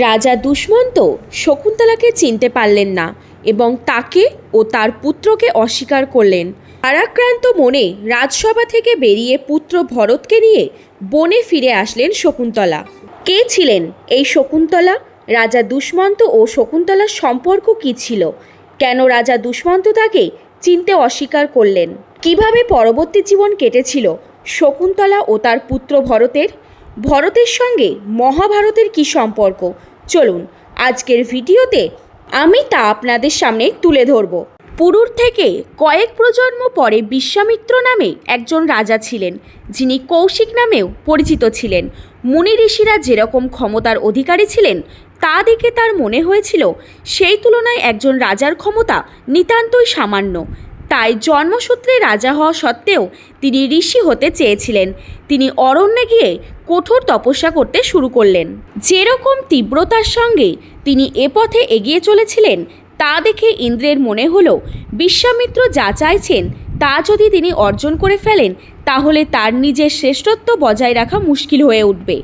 রাজা দুষ্মন্ত শকুন্তলাকে চিনতে পারলেন না এবং তাকে ও তার পুত্রকে অস্বীকার করলেন। আরাক্রান্ত মনে রাজসভা থেকে বেরিয়ে পুত্র ভরতকে নিয়ে বনে ফিরে আসলেন শকুন্তলা। কে ছিলেন এই শকুন্তলা? রাজা দুষ্মন্ত ও শকুন্তলার সম্পর্ক কী ছিল? কেন রাজা দুষ্মন্ত তাকে চিনতে অস্বীকার করলেন? কীভাবে পরবর্তী জীবন কেটেছিল শকুন্তলা ও তার পুত্র ভরতের? ভরতের সঙ্গে মহাভারতের কী সম্পর্ক? চলুন, আজকের ভিডিওতে আমি তা আপনাদের সামনে তুলে ধরব। পুরুর থেকে কয়েক প্রজন্ম পরে বিশ্বামিত্র নামে একজন রাজা ছিলেন, যিনি কৌশিক নামেও পরিচিত ছিলেন। মুনি ঋষিরা যেরকম ক্ষমতার অধিকারী ছিলেন, তা দেখে তার মনে হয়েছিল, সেই তুলনায় একজন রাজার ক্ষমতা নিতান্তই সামান্য। তাই জন্মসূত্রে রাজা হওয়া সত্ত্বেও তিনি ঋষি হতে চেয়েছিলেন। তিনি অরণ্যে গিয়ে কঠোর তপস্যা করতে শুরু করলেন। যেরকম তীব্রতার সঙ্গে তিনি এ পথে এগিয়ে চলেছিলেন, তা দেখে ইন্দ্রের মনে হলো, বিশ্বামিত্র যা চাইছেন তা যদি তিনি অর্জন করে ফেলেন, তাহলে তার নিজের শ্রেষ্ঠত্ব বজায় রাখা মুশকিল হয়ে উঠবে।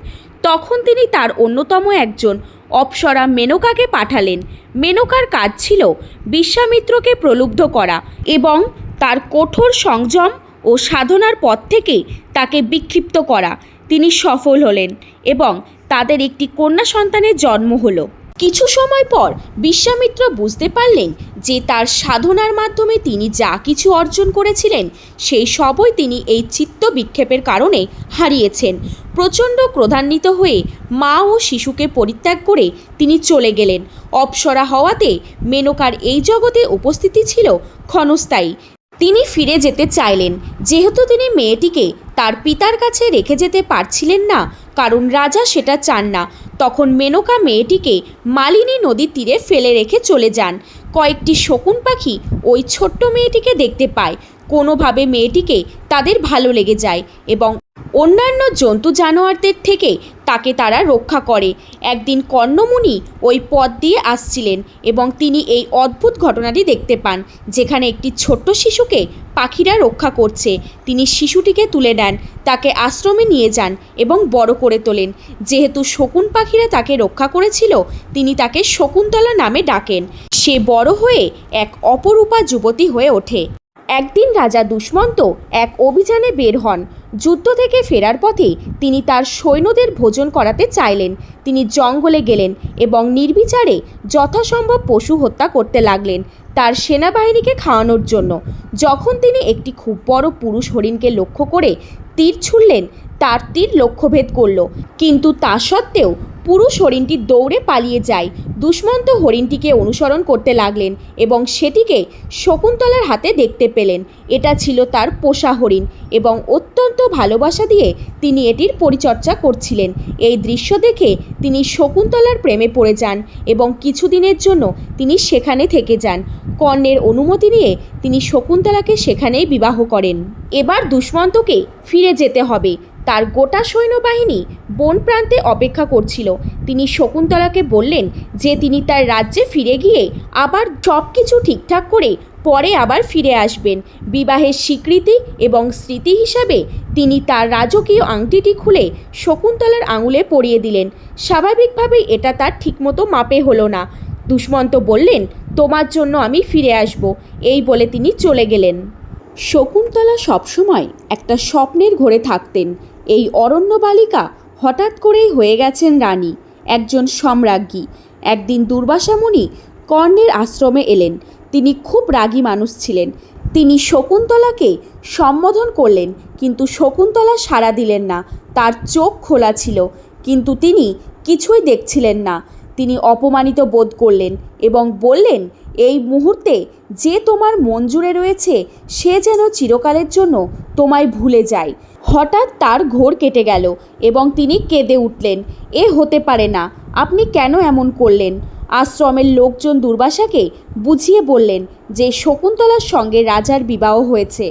তখন তিনি তার অন্যতম একজন অপ্সরা মেনকাকে পাঠালেন। মেনকার কাজ ছিল বিশ্বামিত্রকে প্রলুব্ধ করা এবং তার কঠোর সংযম ও সাধনার পথ থেকে তাকে বিক্ষিপ্ত করা। তিনি সফল হলেন এবং তাদের একটি কন্যা সন্তানের জন্ম হলো। কিছু সময় পর বিশ্বামিত্র বুঝতে পারলেন যে তার সাধনার মাধ্যমে তিনি যা কিছু অর্জন করেছিলেন, সেই সবই তিনি এই চিত্ত বিক্ষেপের কারণে হারিয়েছেন। প্রচণ্ড ক্রোধান্বিত হয়ে মা ও শিশুকে পরিত্যাগ করে তিনি চলে গেলেন। অপসরা হওয়াতে মেনকার এই জগতে উপস্থিতি ছিল ক্ষণস্থায়ী। তিনি ফিরে যেতে চাইলেন। যেহেতু তিনি মেয়েটিকে তার পিতার কাছে রেখে যেতে পারছিলেন না কারণ রাজা সেটা চান না। তখন মেনকা মেয়েটিকে মালিনী নদীর তীরে ফেলে রেখে চলে যান। কয়েকটি শকুন পাখি ওই ছোট্ট মেয়েটিকে দেখতে পায়। কোনোভাবে মেয়েটিকে তাদের ভালো লেগে যায় এবং অন্যান্য জন্তু জানোয়ারদের থেকে তাকে তারা রক্ষা করে। একদিন কর্ণমুনি ওই পথ দিয়ে আসছিলেন এবং তিনি এই অদ্ভুত ঘটনাটি দেখতে পান, যেখানে একটি ছোট্ট শিশুকে পাখিরা রক্ষা করছে। তিনি শিশুটিকে তুলে নেন, তাকে আশ্রমে নিয়ে যান এবং বড় করে তোলেন। যেহেতু শকুন পাখিরা তাকে রক্ষা করেছিল, তিনি তাকে শকুন্তলা নামে ডাকেন। সে বড় হয়ে এক অপরূপা যুবতী হয়ে ওঠে। একদিন রাজা দুষ্মন্ত এক অভিযানে বের হন। যুদ্ধ থেকে ফেরার পথে তিনি তার সৈন্যদের ভোজন করাতে চাইলেন। তিনি জঙ্গলে গেলেন এবং নির্বিচারে যথাসম্ভব পশু হত্যা করতে লাগলেন তার সেনাবাহিনীকে খাওয়ানোর জন্য। যখন তিনি একটি খুব বড় পুরুষ হরিণকে লক্ষ্য করে তীর ছুড়লেন, তার তীর লক্ষ্যভেদ করল। কিন্তু তা সত্ত্বেও পুরুষ হরিণটি দৌড়ে পালিয়ে যায়। দুষ্মন্ত হরিণটিকে অনুসরণ করতে লাগলেন এবং সেটিকে শকুন্তলার হাতে দেখতে পেলেন। এটা ছিল তার পোষা হরিণ এবং অত্যন্ত ভালোবাসা দিয়ে তিনি এটির পরিচর্যা করছিলেন। এই দৃশ্য দেখে তিনি শকুন্তলার প্রেমে পড়ে যান এবং কিছুদিনের জন্য তিনি সেখানে থেকে যান। কর্ণের অনুমতি নিয়ে তিনি শকুন্তলাকে সেখানেই বিবাহ করেন। এবার দুষ্মন্তকে ফিরে যেতে হবে। তার গোটা সৈন্যবাহিনী বন প্রান্তে অপেক্ষা করছিল। তিনি শকুন্তলাকে বললেন যে তিনি তার রাজ্যে ফিরে গিয়ে আবার সব কিছু ঠিকঠাক করে পরে আবার ফিরে আসবেন। বিবাহের স্বীকৃতি এবং স্মৃতি হিসাবে তিনি তার রাজকীয় আংটিটি খুলে শকুন্তলার আঙুলে পরিয়ে দিলেন। স্বাভাবিকভাবেই এটা তার ঠিকমতো মাপে হলো না। দুষ্মন্ত বললেন, তোমার জন্য আমি ফিরে আসব। এই বলে তিনি চলে গেলেন। শকুন্তলা সবসময় একটা স্বপ্নের ঘোরে থাকতেন। এই অরণ্য বালিকা হঠাৎ করেই হয়ে গেছেন রানী, একজন সম্রাজ্ঞী। একদিন দুর্বাসা মুনি কর্ণের আশ্রমে এলেন। তিনি খুব রাগী মানুষ ছিলেন। তিনি শকুন্তলাকে সম্বোধন করলেন, কিন্তু শকুন্তলা সাড়া দিলেন না। তার চোখ খোলা ছিল, কিন্তু তিনি কিছুই দেখছিলেন না। তিনি অপমানিত বোধ করলেন এবং বললেন, এই মুহূর্তে যে তোমার মন জুড়ে রয়েছে, সে যেন চিরকালের জন্য তোমায় ভুলে যায়। হঠাৎ তার ঘোর কেটে গেল এবং তিনি কেঁদে উঠলেন, এ হতে পারে না, আপনি কেন এমন করলেন? আশ্রমের লোকজন দুর্বাসাকে বুঝিয়ে বললেন যে শকুন্তলার সঙ্গে রাজার বিবাহ হয়েছে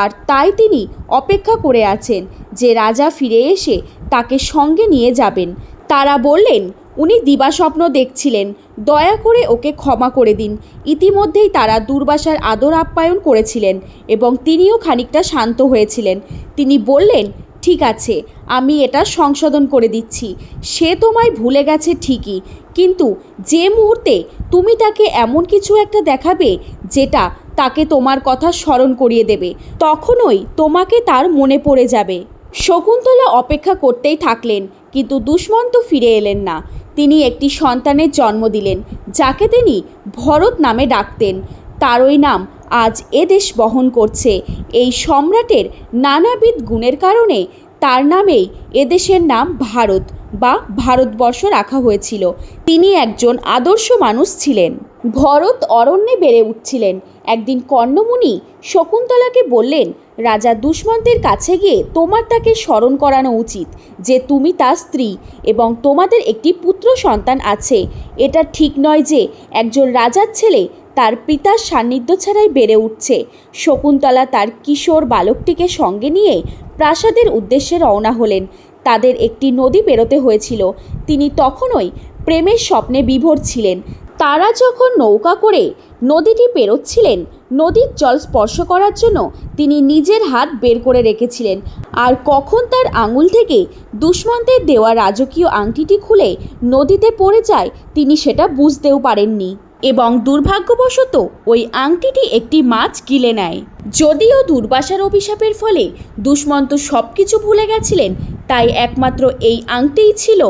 আর তাই তিনি অপেক্ষা করে আছেন যে রাজা ফিরে এসে তাকে সঙ্গে নিয়ে যাবেন। তারা বললেন উনি দিবাস্বপ্ন দেখছিলেন। দয়া করে ওকে ক্ষমা করে দিন। ইতিমধ্যেই তারা দুর্বাসার আদর আপ্যায়ন করেছিলেন এবং তিনিও খানিকটা শান্ত হয়েছিলেন। তিনি বললেন, ঠিক আছে, আমি এটা সংশোধন করে দিচ্ছি। সে তোমায় ভুলে গেছে ঠিকই। কিন্তু যে মুহূর্তে তুমি তাকে এমন কিছু একটা দেখাবে, যেটা তাকে তোমার কথা স্মরণ করিয়ে দেবে, তখনই তোমাকে তার মনে পড়ে যাবে। শকুন্তলা অপেক্ষা করতেই থাকলেন, কিন্তু দুষ্মন্ত ফিরে এলেন না। তিনি একটি সন্তানের জন্ম দিলেন, যাকে তিনি ভরত নামে ডাকতেন। তারই নাম আজ এদেশ বহন করছে। এই সম্রাটের নানাবিধ গুণের কারণে তার নামেই এদেশের নাম ভারত বা ভারতবর্ষ রাখা হয়েছিল। তিনি একজন আদর্শ মানুষ ছিলেন। ভরত অরণ্যে বেড়ে উঠছিলেন। একদিন কর্ণমুনি শকুন্তলাকে বললেন রাজা দুষ্মন্তের কাছে গিয়ে তোমার তাকে স্মরণ করানো উচিত যে তুমি তার স্ত্রী এবং তোমাদের একটি পুত্র সন্তান আছে। এটা ঠিক নয় যে একজন রাজার ছেলে তার পিতার সান্নিধ্য ছাড়াই বেড়ে উঠছে। শকুন্তলা তার কিশোর বালকটিকে সঙ্গে নিয়ে প্রাসাদের উদ্দেশ্যে রওনা হলেন। তাদের একটি নদী পেরোতে হয়েছিল। তিনি তখনই প্রেমের স্বপ্নে বিভোর ছিলেন। তারা যখন নৌকা করে নদীটি পেরোচ্ছিলেন, নদীর জল স্পর্শ করার জন্য তিনি নিজের হাত বের করে রেখেছিলেন। আর কখন তার আঙুল থেকে দুষ্মন্তের দেওয়া রাজকীয় আংটিটি খুলে নদীতে পড়ে যায়, তিনি সেটা বুঝতেও পারেননি। এবং দুর্ভাগ্যবশত ওই আংটিটি একটি মাছ গিলে নেয়। যদিও দুর্বাসার অভিশাপের ফলে দুষ্মন্ত সব কিছু ভুলে গেছিলেন, তাই একমাত্র এই আংটিই ছিল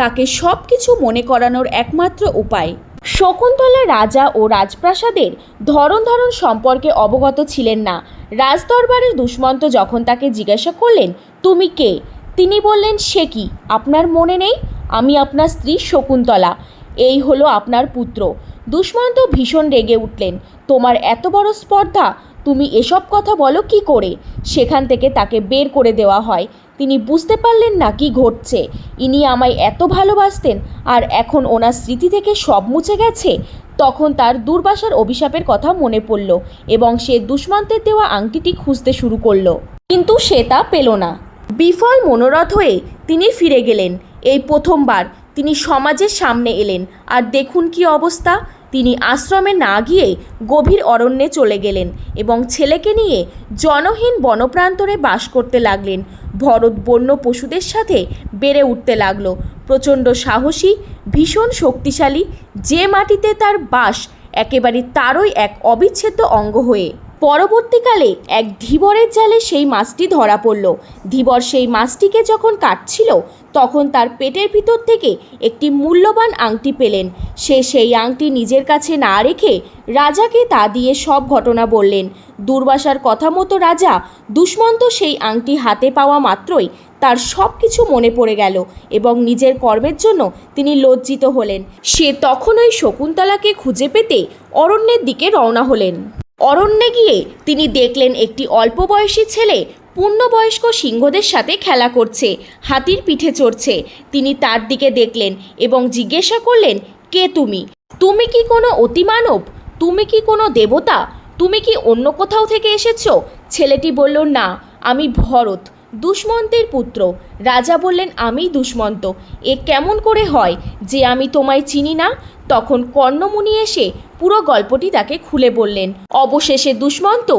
তাকে সব কিছু মনে করানোর একমাত্র উপায়। শকুন্তলা রাজা ও রাজপ্রাসাদের ধরন ধরন সম্পর্কে অবগত ছিলেন না। রাজদরবারের দুষ্মন্ত যখন তাকে জিজ্ঞাসা করলেন, তুমি কে? তিনি বললেন, সে কি? আপনার মনে নেই? আমি আপনার স্ত্রী শকুন্তলা। এই হলো আপনার পুত্র। দুষ্মন্ত ভীষণ রেগে উঠলেন। তোমার এত বড় স্পর্ধা? তুমি এসব কথা বলো কি করে? সেখান থেকে তাকে বের করে দেওয়া হয়। তিনি বুঝতে পারলেন না কি ঘটছে। ইনি আমায় এত ভালোবাসতেন, আর এখন ওনার স্মৃতি থেকে সব মুছে গেছে? তখন তার দুর্বাসার অভিশাপের কথা মনে পড়ল এবং সে দুষ্মন্তের দেওয়া আংটিটি খুঁজতে শুরু করল। কিন্তু সে তা পেল না। বিফল মনোরথ হয়ে তিনি ফিরে গেলেন। এই প্রথমবার তিনি সমাজের সামনে এলেন। আর দেখুন কি অবস্থা। তিনি আশ্রমে না গিয়ে গভীর অরণ্যে চলে গেলেন এবং ছেলেকে নিয়ে জনহীন বনপ্রান্তরে বাস করতে লাগলেন। ভরত বন্য পশুদের সাথে বেড়ে উঠতে লাগল। প্রচণ্ড সাহসী, ভীষণ শক্তিশালী, যে মাটিতে তার বাস একেবারে তারই এক অবিচ্ছেদ্য অঙ্গ হয়ে পরবর্তীকালে এক ধীবরের জালে সেই মাছটি ধরা পড়ল। ধীবর সেই মাছটিকে যখন কাটছিল, তখন তার পেটের ভিতর থেকে একটি মূল্যবান আংটি পেলেন। সে সেই আংটি নিজের কাছে না রেখে রাজাকে তা দিয়ে সব ঘটনা বললেন। দুর্বাসার কথা মতো রাজা দুষ্মন্ত সেই আংটি হাতে পাওয়া মাত্রই তার সব কিছু মনে পড়ে গেল এবং নিজের কর্মের জন্য তিনি লজ্জিত হলেন। সে তখনই শকুন্তলাকে খুঁজে পেতে অরণ্যের দিকে রওনা হলেন। অরণ্যে গিয়ে তিনি দেখলেন একটি অল্প বয়সী ছেলে পূর্ণবয়স্ক সিংহদের সাথে খেলা করছে, হাতির পিঠে চড়ছে। তিনি তার দিকে দেখলেন এবং জিজ্ঞাসা করলেন, কে তুমি? তুমি কি কোনো অতিমানব? তুমি কি কোনো দেবতা? তুমি কি অন্য কোথাও থেকে এসেছ? ছেলেটি বলল, না, আমি ভরত, দুষ্মন্তের পুত্র। রাজা বললেন আমিই দুষ্মন্ত, এ কেমন করে হয় যে আমি তোমায় চিনি না? তখন কর্ণমুনি এসে পুরো গল্পটি তাকে খুলে বললেন। অবশেষে দুষ্মন্ত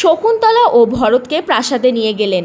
শকুন্তলা ও ভরতকে প্রাসাদে নিয়ে গেলেন।